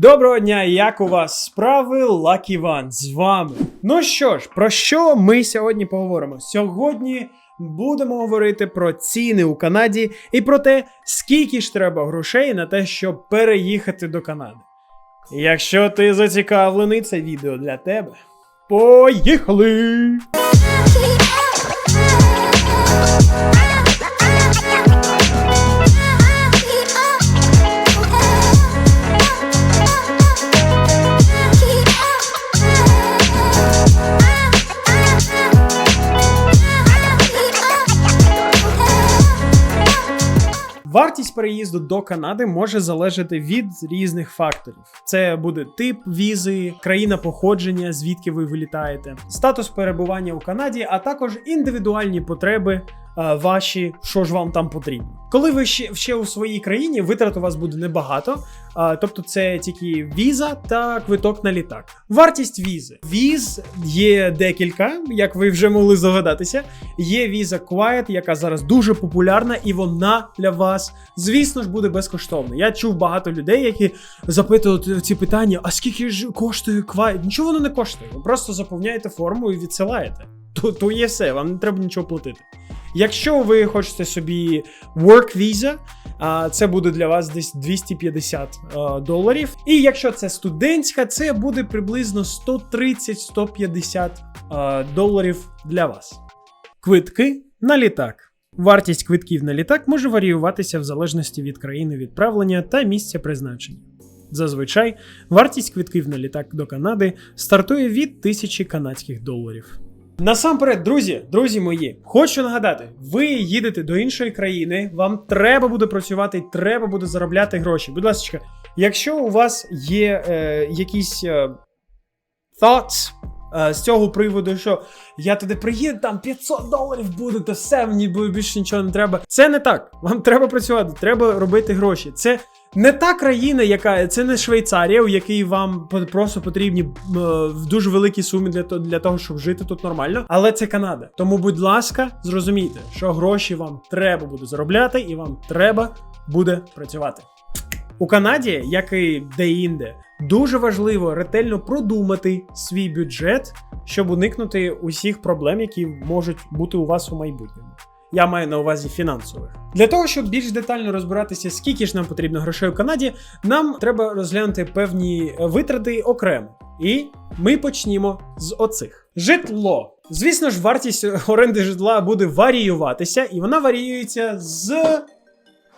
Доброго дня, як у вас справи? Лакі Ван з вами. Ну що ж, про що ми сьогодні поговоримо? Сьогодні будемо говорити про ціни у Канаді і про те, скільки ж треба грошей на те, щоб переїхати до Канади. Якщо ти зацікавлений, це відео для тебе. Поїхали! Переїзду до Канади може залежати від різних факторів. Це буде тип візи, країна походження, звідки ви вилітаєте, статус перебування у Канаді, а також індивідуальні потреби ваші, що ж вам там потрібно. Коли ви ще, ще у своїй країні, витрат у вас буде небагато, е, тобто це тільки віза та квиток на літак. Вартість візи. Віз є декілька, як ви вже могли здогадатися. Є віза Quiet, яка зараз дуже популярна, і вона для вас, звісно ж, буде безкоштовна. Я чув багато людей, які запитують ці питання: а скільки ж коштує Quiet? Нічого воно не коштує. Ви просто заповняєте форму і відсилаєте. То, то є все, вам не треба нічого платити. Якщо ви хочете собі work visa, це буде для вас десь 250 доларів. І якщо це студентська, це буде приблизно 130-150 доларів для вас. Квитки на літак. Вартість квитків на літак може варіюватися в залежності від країни відправлення та місця призначення. Зазвичай вартість квитків на літак до Канади стартує від 1000 канадських доларів. Насамперед, друзі, друзі мої, хочу нагадати, ви їдете до іншої країни, вам треба буде працювати, треба буде заробляти гроші. Будь ласка, якщо у вас є е, якісь е, thoughts е, з цього приводу, що я туди приїду, там 500 доларів буде, то все, мені більше нічого не треба. Це не так. Вам треба працювати, треба робити гроші. Це не та країна, яка це не Швейцарія, у якій вам просто потрібні е, дуже великі суми для, для того, щоб жити тут нормально. Але це Канада. Тому, будь ласка, зрозумійте, що гроші вам треба буде заробляти, і вам треба буде працювати. У Канаді, як і де-інде, дуже важливо ретельно продумати свій бюджет, щоб уникнути усіх проблем, які можуть бути у вас у майбутньому. Я маю на увазі фінансових. Для того, щоб більш детально розбиратися, скільки ж нам потрібно грошей у Канаді, нам треба розглянути певні е, витрати окремо. І ми почнімо з оцих. Житло. Звісно ж, вартість оренди житла буде варіюватися, і вона варіюється з.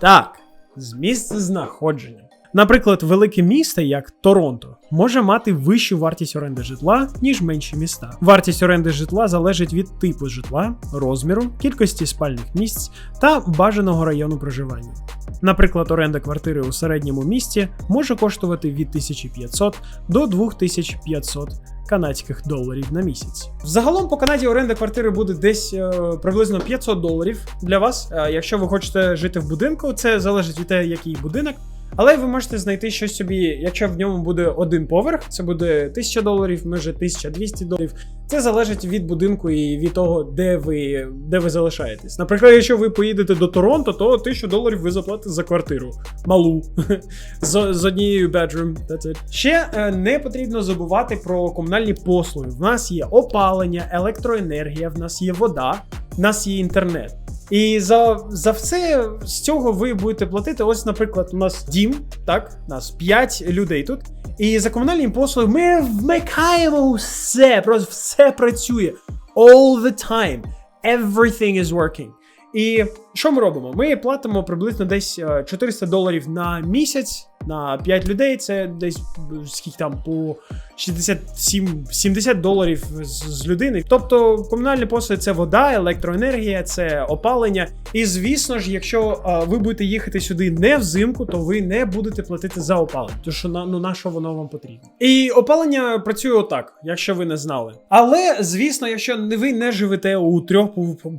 Так, з місця знаходження. Наприклад, велике місто, як Торонто, може мати вищу вартість оренди житла, ніж менші міста. Вартість оренди житла залежить від типу житла, розміру, кількості спальних місць та бажаного району проживання. Наприклад, оренда квартири у середньому місті може коштувати від 1500 до 2500 канадських доларів на місяць. Загалом по Канаді оренда квартири буде десь е, приблизно 500 доларів для вас. Е, якщо ви хочете жити в будинку, це залежить від те, який будинок. Але ви можете знайти щось собі, якщо в ньому буде один поверх, це буде 1000 доларів, може 1200 доларів. Це залежить від будинку і від того, де ви, де ви залишаєтесь. Наприклад, якщо ви поїдете до Торонто, то 1000 доларів ви заплатите за квартиру. Малу. з, з однією bedroom. That's it. Ще е, не потрібно забувати про комунальні послуги. В нас є опалення, електроенергія, в нас є вода, в нас є інтернет. І за, за все з цього ви будете платити. Ось, наприклад, у нас дім, так, у нас 5 людей тут. І за комунальні послуги ми вмикаємо все, просто все працює. All the time. Everything is working. І що ми робимо? Ми платимо приблизно десь е, 400 доларів на місяць на 5 людей. Це десь скільки там по 67 70 доларів з, людини. Тобто комунальні послуги це вода, електроенергія, це опалення. І звісно ж, якщо ви будете їхати сюди не взимку, то ви не будете платити за опалення. Тому що ну на що воно вам потрібно. І опалення працює отак, якщо ви не знали. Але звісно, якщо ви не живете у трьох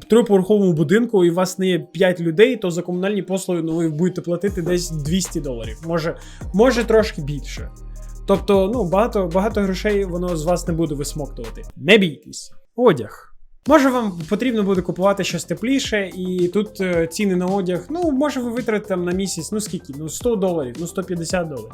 трьохповерховому будинку і у вас не є 5 людей, то за комунальні послуги ну, ви будете платити десь 200 доларів. Може, може трошки більше. Тобто, ну багато багато грошей воно з вас не буде висмоктувати. Не бійтесь. Одяг. Може, вам потрібно буде купувати щось тепліше, і тут е, ціни на одяг. Ну, може, ви витратите там на місяць, ну скільки? Ну 100 доларів, ну 150 доларів.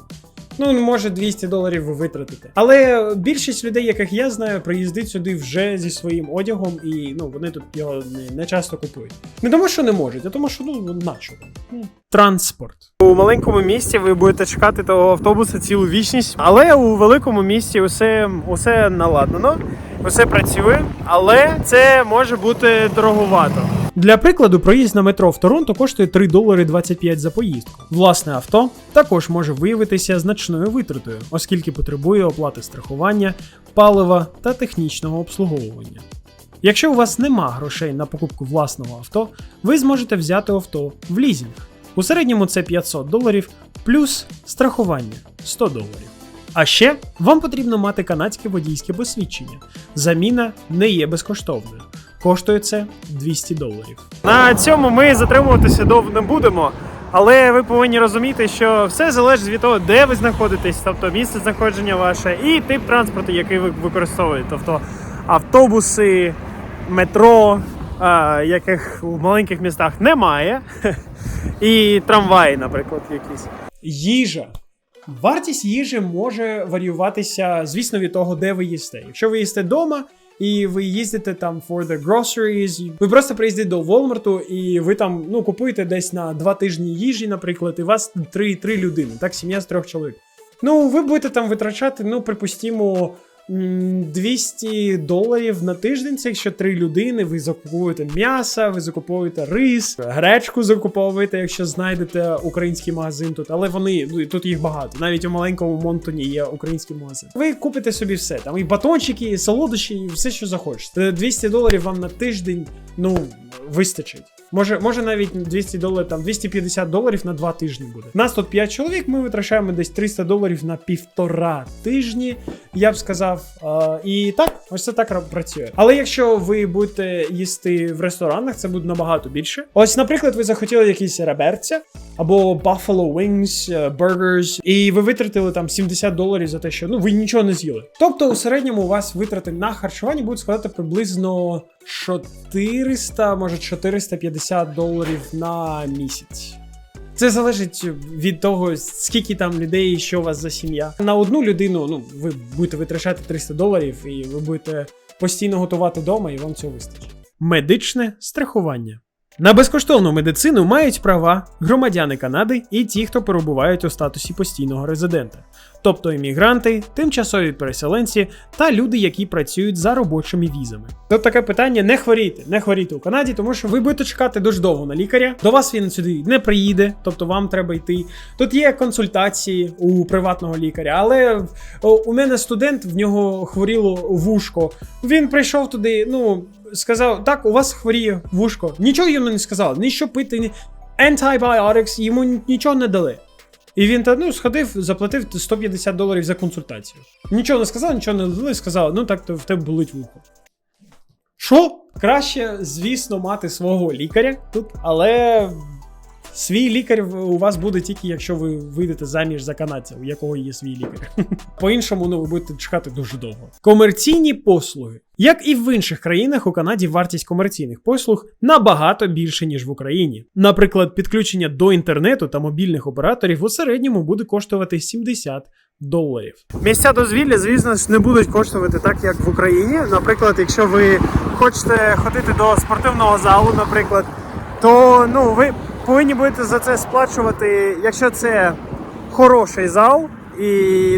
Ну, може, 200 доларів ви витратите. Але більшість людей, яких я знаю, приїздить сюди вже зі своїм одягом, і ну вони тут його не, не часто купують. Не тому, що не можуть, а тому, що ну нащо. Ну, Транспорт. У маленькому місті ви будете чекати того автобуса цілу вічність, але у великому місті усе, усе наладнано, усе працює, але це може бути дороговато. Для прикладу, проїзд на метро в Торонто коштує 3 долари 25 за поїздку. Власне авто також може виявитися значною витратою, оскільки потребує оплати страхування, палива та технічного обслуговування. Якщо у вас нема грошей на покупку власного авто, ви зможете взяти авто в лізінг. У середньому це 500 доларів плюс страхування 100 доларів. А ще вам потрібно мати канадське водійське посвідчення. Заміна не є безкоштовною. Коштує це 200 доларів. На цьому ми затримуватися довго не будемо. Але ви повинні розуміти, що все залежить від того, де ви знаходитесь, тобто місце знаходження ваше, і тип транспорту, який ви використовуєте. Тобто автобуси, метро, а, яких у маленьких містах немає, і трамваї, наприклад, якісь. Їжа. Вартість їжі може варіюватися, звісно, від того, де ви їсте. Якщо ви їсте вдома, і ви їздите там for the groceries, ви просто приїздите до Walmart і ви там ну, купуєте десь на два тижні їжі, наприклад, і вас три, три людини, так, сім'я з трьох чоловік. Ну, ви будете там витрачати, ну, припустімо, 200 доларів на тиждень, це якщо три людини, ви закуповуєте м'ясо, ви закуповуєте рис, гречку закуповуєте, якщо знайдете український магазин тут, але вони ну, тут їх багато. Навіть у маленькому Монтоні є український магазин. Ви купите собі все, там і батончики, і солодощі, і все, що захочете. 200 доларів вам на тиждень, ну, вистачить. Може, може навіть 200 доларів, там 250 доларів на два тижні буде. Нас тут 5 чоловік, ми витрачаємо десь 300 доларів на півтора тижні, я б сказав. І так, ось це так працює. Але якщо ви будете їсти в ресторанах, це буде набагато більше. Ось, наприклад, ви захотіли якісь реберця або Buffalo Wings, е, Burgers, і ви витратили там 70 доларів за те, що ну ви нічого не з'їли. Тобто, у середньому у вас витрати на харчування будуть складати приблизно 400, може 450 доларів на місяць. Це залежить від того, скільки там людей, що у вас за сім'я. На одну людину, ну, ви будете витрачати 300 доларів, і ви будете постійно готувати вдома, і вам цього вистачить. Медичне страхування. На безкоштовну медицину мають права громадяни Канади і ті, хто перебувають у статусі постійного резидента, тобто іммігранти, тимчасові переселенці та люди, які працюють за робочими візами. Тут таке питання: не хворійте, не хворійте у Канаді, тому що ви будете чекати дуже довго на лікаря. До вас він сюди не приїде, тобто вам треба йти. Тут є консультації у приватного лікаря, але у мене студент, в нього хворіло вушко. Він прийшов туди, ну. Сказав, так, у вас хворіє вушко. Нічого йому не сказали, ні що пити, ні antibiotics, йому нічого не дали. І він та ну сходив, заплатив 150 доларів за консультацію. Нічого не сказав, нічого не дали, сказав, ну так то в тебе болить вухо. Що? Краще, звісно, мати свого лікаря тут, але свій лікар у вас буде тільки, якщо ви вийдете заміж за канадця, у якого є свій лікар. По-іншому, ну ви будете чекати дуже довго. Комерційні послуги. Як і в інших країнах, у Канаді вартість комерційних послуг набагато більше, ніж в Україні. Наприклад, підключення до інтернету та мобільних операторів у середньому буде коштувати 70 доларів. Місця дозвілля, звісно не будуть коштувати так, як в Україні. Наприклад, якщо ви хочете ходити до спортивного залу, наприклад, то ну ви повинні будете за це сплачувати, якщо це хороший зал і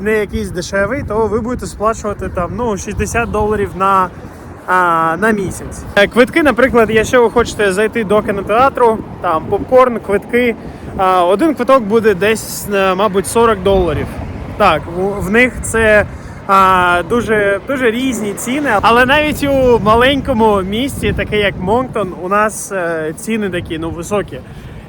не якийсь дешевий, то ви будете сплачувати там ну 60 доларів на, а, на місяць. Е, Квитки, наприклад, якщо ви хочете зайти до кінотеатру, там попкорн, квитки. А, один квиток буде десь, е, мабуть, 40 доларів. Так, в, них це а, дуже, дуже різні ціни, але навіть у маленькому місті, таке як Монктон, у нас е, ціни такі ну високі.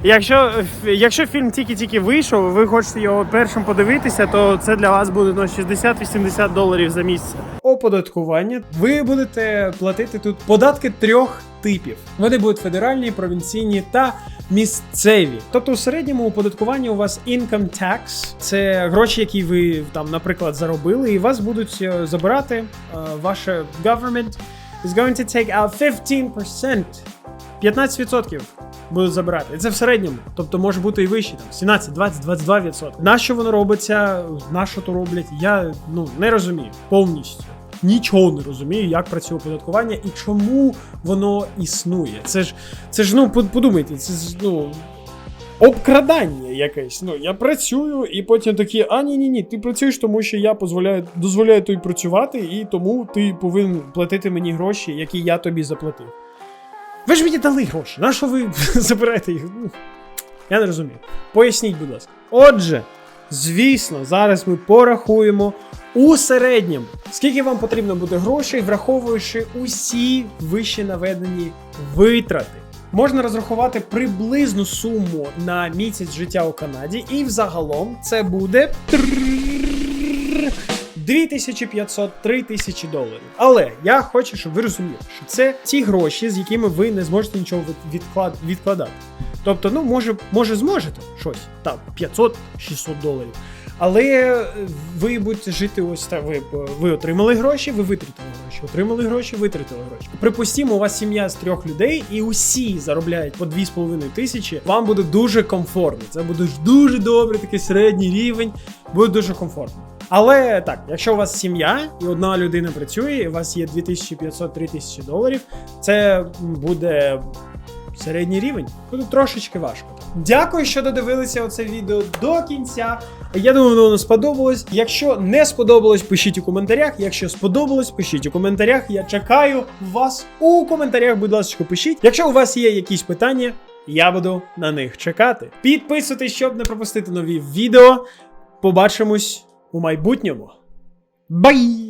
Якщо, якщо фільм тільки-тільки вийшов, ви хочете його першим подивитися, то це для вас буде ну, 60-80 доларів за місце. Оподаткування. Ви будете платити тут податки трьох типів. Вони будуть федеральні, провінційні та місцеві. Тобто у середньому оподаткуванні у вас income tax, це гроші, які ви там, наприклад, заробили, і вас будуть е, забирати е, ваше government is going to take out 15%. 15% будуть забирати. І це в середньому. Тобто може бути і вище, там 17, 20, 22%. На що воно робиться, на що то роблять, я ну не розумію повністю. Нічого не розумію, як працює оподаткування і чому воно існує. Це ж, це ж ну под- подумайте, це ж ну. Обкрадання якесь. Ну, я працюю, і потім такі, а ні, ні, ні, ти працюєш, тому що я дозволяю, дозволяю тобі працювати, і тому ти повинен платити мені гроші, які я тобі заплатив. Ви ж мені дали гроші. На що ви забираєте їх? Ну, я не розумію. Поясніть, будь ласка. Отже, звісно, зараз ми порахуємо у середньому, скільки вам потрібно буде грошей, враховуючи усі вище наведені витрати. Можна розрахувати приблизну суму на місяць життя у Канаді, і взагалом це буде 2500-3000 доларів. Але я хочу, щоб ви розуміли, що це ті гроші, з якими ви не зможете нічого відклад... відкладати. Тобто, ну, може, може, зможете щось, там 500-600 доларів. Але е, ви будете жити ось так. Ви, ви отримали гроші, ви витратили гроші, отримали гроші, витратили гроші. Припустімо, у вас сім'я з трьох людей, і усі заробляють по 2,5 тисячі. Вам буде дуже комфортно. Це буде дуже добре, такий середній рівень, буде дуже комфортно. Але так, якщо у вас сім'я і одна людина працює, і у вас є 2500-3000 доларів, це буде середній рівень. Буде трошечки важко. Дякую, що додивилися оце відео до кінця. Я думаю, воно сподобалось. Якщо не сподобалось, пишіть у коментарях. Якщо сподобалось, пишіть у коментарях. Я чекаю вас у коментарях. Будь ласка, пишіть. Якщо у вас є якісь питання, я буду на них чекати. Підписуйтесь, щоб не пропустити нові відео. Побачимось у майбутньому. Бай!